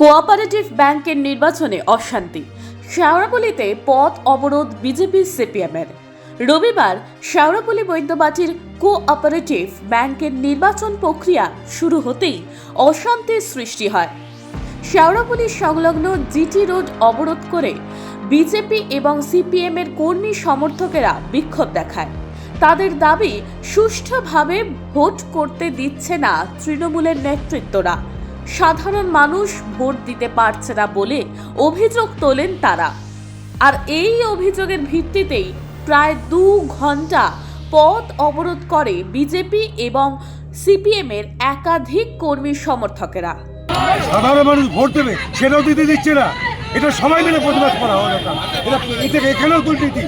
Cooperative ব্যাংকের নির্বাচনে অশান্তি। শেওড়াপল্লিতে পথ অবরোধ বিজেপি সিপিএমের। রবিবার শেওড়াপল্লি বৈদ্যবাটির কোঅপারেটিভ ব্যাংকের নির্বাচন প্রক্রিয়া শুরু হতেই অশান্তির সৃষ্টি হয়। শেওড়াপল্লি সংলগ্ন জিটি রোড অবরোধ করে বিজেপি এবং সিপিএম এর কর্মী সমর্থকেরা বিক্ষোভ দেখায়। তাদের দাবি, সুষ্ঠুভাবে ভোট করতে দিচ্ছে না তৃণমূলের নেতৃত্বরা। সাধারণ মানুষ ভোট দিতে পারছে না বলে অভিযোগ তোলেন তারা। আর এই অভিযোগের ভিত্তিতেই প্রায় দু ঘণ্টা পথ অবরোধ করে বিজেপি এবং সিপিএম এর একাধিক কর্মী সমর্থকেরা। সাধারণ মানুষ ভোট দেবে, সেটাও দিতে দিচ্ছে না। এটা সবাই মিলে প্রতিবাদ করা দরকার এটা এটা এখানেও দুর্নীতি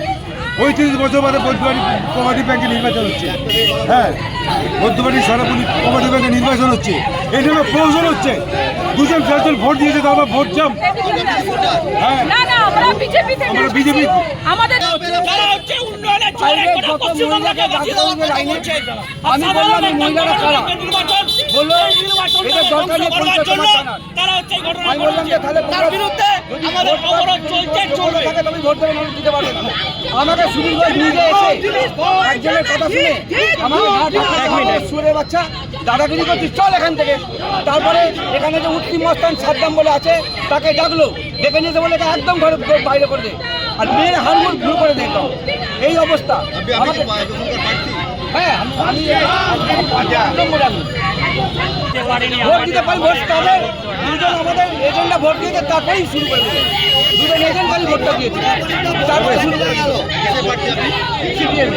পঁয়ত্রিশ বছর বাদে বৈদ্যবাড়ি ব্যাংকে নির্বাচন হচ্ছে। হ্যাঁ। বৈদ্যবাড়ি সরাপুরি কোমাটি ব্যাংকে নির্বাচন হচ্ছে। এই জন্য প্রয়োজন হচ্ছে। দুজন চারজন ভোট দিয়েছে তো আমরা ভোট চাম হ্যাঁ। না না আমরা বিজেপি থেকে আমরা বিজেপি আমাদের তারা হচ্ছে উন্নয়নের জোরে গোটা পশ্চিমবঙ্গকে বাঁচিয়ে দেওয়ার কথা বলছে। আর আমি বললাম মহিলারা কারা? বলল, এটা দরকার নেই পঞ্চায়েত জন্য সমাজ তারা হচ্ছে এই ঘটনা আমি বললাম যে তাহলে তার বিরুদ্ধে আমাদের অবরোধ চলছে চলবে। তুমি ভোট দেবে মানুষ দিতে পারবে না। আমাকে সুনীল ঘোষ নিজে এসে একজনের কথা শুনে। আমাকে বাচ্চা দাদাগিরি করছিস চল এখান থেকে। তারপরে এখানে যে উত্তিম মস্তান সাদ্দাম বলে আছে তাকে ডাকলো ডেকে নিয়ে বলে একে একদম ঘরে বাইরে করে দে। আর মেয়ের হাড়মুড় ভুল করে দে একদম। এই অবস্থা। আমাকে হ্যাঁ আমি- আমি একদম বলে ভোট দিতে পারি ভোট তবে দুজন আমাদের এজেন্টরা ভোট দিয়েছে তারপরেই শুরু করে খালি ভোটটা দিয়েছে। তারপরে শুরু করে গেল। সিপিএম।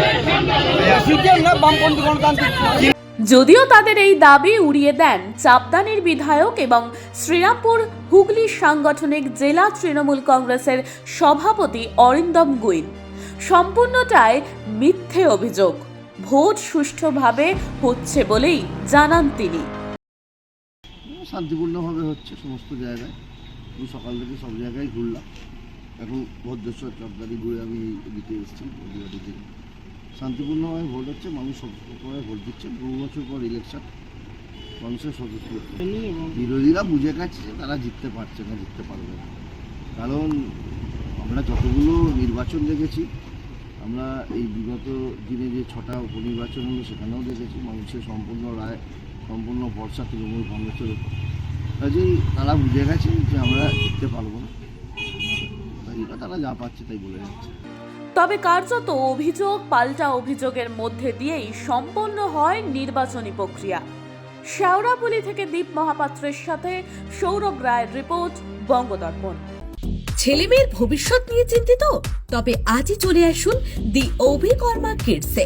সিপিএম না বামপন্থী গণতান্ত্রিক। যদিও তাদের এই দাবি উড়িয়ে দেন চাপদানির বিধায়ক এবং শ্রীরামপুর হুগলি সাংগঠনিক জেলা তৃণমূল কংগ্রেসের সভাপতি অরিন্দম গুইন সম্পূর্ণটাই মিথ্যে অভিযোগ। ভোট সুষ্ঠুভাবে হচ্ছে বলেই জানান তিনি। শান্তিপূর্ণভাবে হচ্ছে সমস্ত জায়গায়। সকাল থেকে সব জায়গায় ঘুরলাম। এখন ভদ্রেশ্বর চকদারি ঘুরে আমি এদিকে এসেছি থেকে শান্তিপূর্ণভাবে ভোট হচ্ছে, মানুষ সবসময় ভোট দিচ্ছে। বহু বছর পর ইলেকশন মানুষের স্বতন্ত্র বিরোধীরা বুঝে গেছে যে তারা জিততে পারছে না, জিততে পারবে না। কারণ আমরা যতগুলো নির্বাচন দেখেছি, আমরা এই বিগত দিনে যে ছটা উপনির্বাচন হলো, সেখানেও দেখেছি মানুষের সম্পূর্ণ রায়, সম্পূর্ণ ভরসা তৃণমূল কংগ্রেসের উপর। কাজেই তারা বুঝে গেছে যে আমরা জিততে পারব না। তারা যা পাচ্ছে তাই বলে যাচ্ছে। তবে কার্যত অভিযোগ, পাল্টা অভিযোগের মধ্যে দিয়েই সম্পন্ন হয় নির্বাচনী প্রক্রিয়া। শেওড়াপুলি থেকে দীপ মহাপাত্রের সাথে সৌরভ রায়ের রিপোর্ট, বঙ্গদর্পণ। ছেলে মেয়ের ভবিষ্যৎ নিয়ে চিন্তিত? তবে আজই চলে আসুন দি অভিকর্মা কিডসে।